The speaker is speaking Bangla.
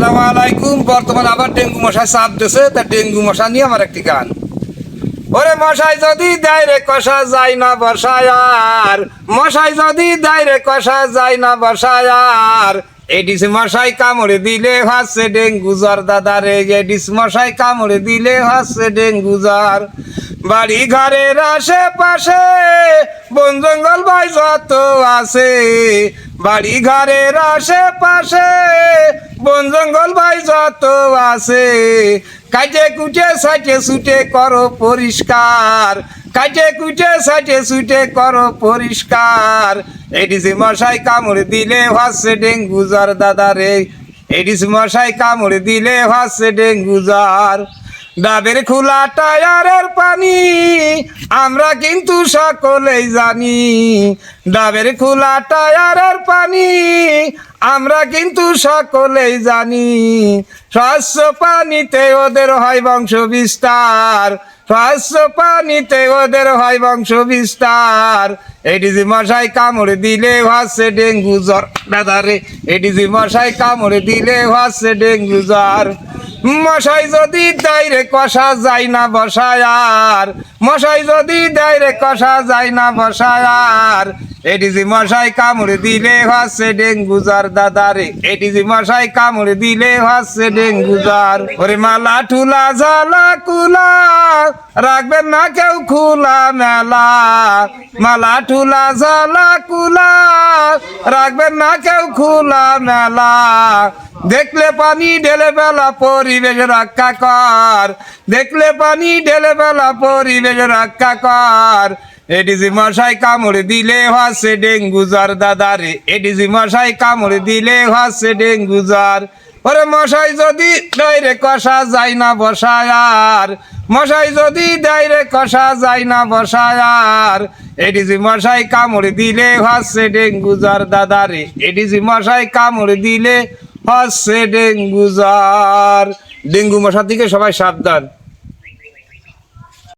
আসসালামু আলাইকুম। বর্তমান আবার ডেঙ্গু মশাই চাপ দিছে, তা ডেঙ্গু মশা নিয়ে আমার একটি গান। ওরে মশাই যদি দেয় রে কষা যায় না বসায় আর, মশাই যদি দেয় রে কষা যায় না বসায় আর, এডিস মশাই কামড়ে দিলে হাসছে ডেঙ্গু জ্বর, দাদা রে, এডিস মশাই কামড়ে দিলে হাসছে ডেঙ্গু জ্বর। বাড়ি ঘরের আশেপাশে বন জঙ্গল ভাই যত আছে বাড়ি ঘরের আশেপাশে বন জঙ্গল ভাই যত আছে। কাজে কুটে সাইটে সুটে করো পরিষ্কার। কাজে কুটে সাইটে সুটে করো পরিষ্কার। এডিসি মশাই কামড় দিলে ভাসছে ডেঙ্গু জ্বর, দাদা রে। এডিসি মশাই কামড় দিলে ভাসছে ডেঙ্গু জ্বর। ডাবের খোলা টায়ারের পানি, আমরা কিন্তু সকলেই জানি। ডাবের খোলা টায়ারের পানি, আমরা কিন্তু সকলেই জানি। স্বচ্ছ পানিতে ওদের হয় বংশ বিস্তার স্বচ্ছ পানিতে ওদের হয় বংশ বিস্তার এডিজি মশাই কামড়ে দিলে ভাসছে ডেঙ্গু জ্বর। দাদারে এডিজি মশাই কামড়ে দিলে ভাসছে ডেঙ্গু জ্বর। মশাই যদি দেয় কষা যায় না বসায় আর, মশাই যদি দেয় কষা যায় না বসায় আর। এডিজি মশাই কামড়ে দিলে ভাসছে ডেঙ্গু জ্বর রে। এডিজি মশাই কামড়ে দিলে ভাসছে ডেঙ্গু জ্বর। ওরে মালা ঠুলা, ঝালা, কুলা, রাখবেন না কেউ খোলা মেলা। মালা ঠুলা, ঝালা, কুলা, রাখবেন না কেউ খোলা মেলা। দেখলে পানি ঢেলে বেলা পরিবেশ রক্ষা কর। দেখলে পানি ঢেলে বেলা পরিবেশ রক্ষা কর। এডিজি মশাই কামড়ে দিলে হাসে ডেঙ্গু জ্বর, দাদা রে। এডিজি মশাই কামড়ে দিলে হাসে ডেঙ্গু জ্বর। ওরে মশাই যদি ডাইরে কষা যায় না বসায় আর। মশাই যদি ডাইরে কষা যায় না বসায় আর। এডিজি মশাই কামড়ে দিলে হাসে ডেঙ্গু জ্বর, দাদা রে। এডিজি মশাই কামড়ে দিলে হচ্ছে ডেঙ্গু জ্বর। ডেঙ্গু মশা থেকে সবাই সাবধান।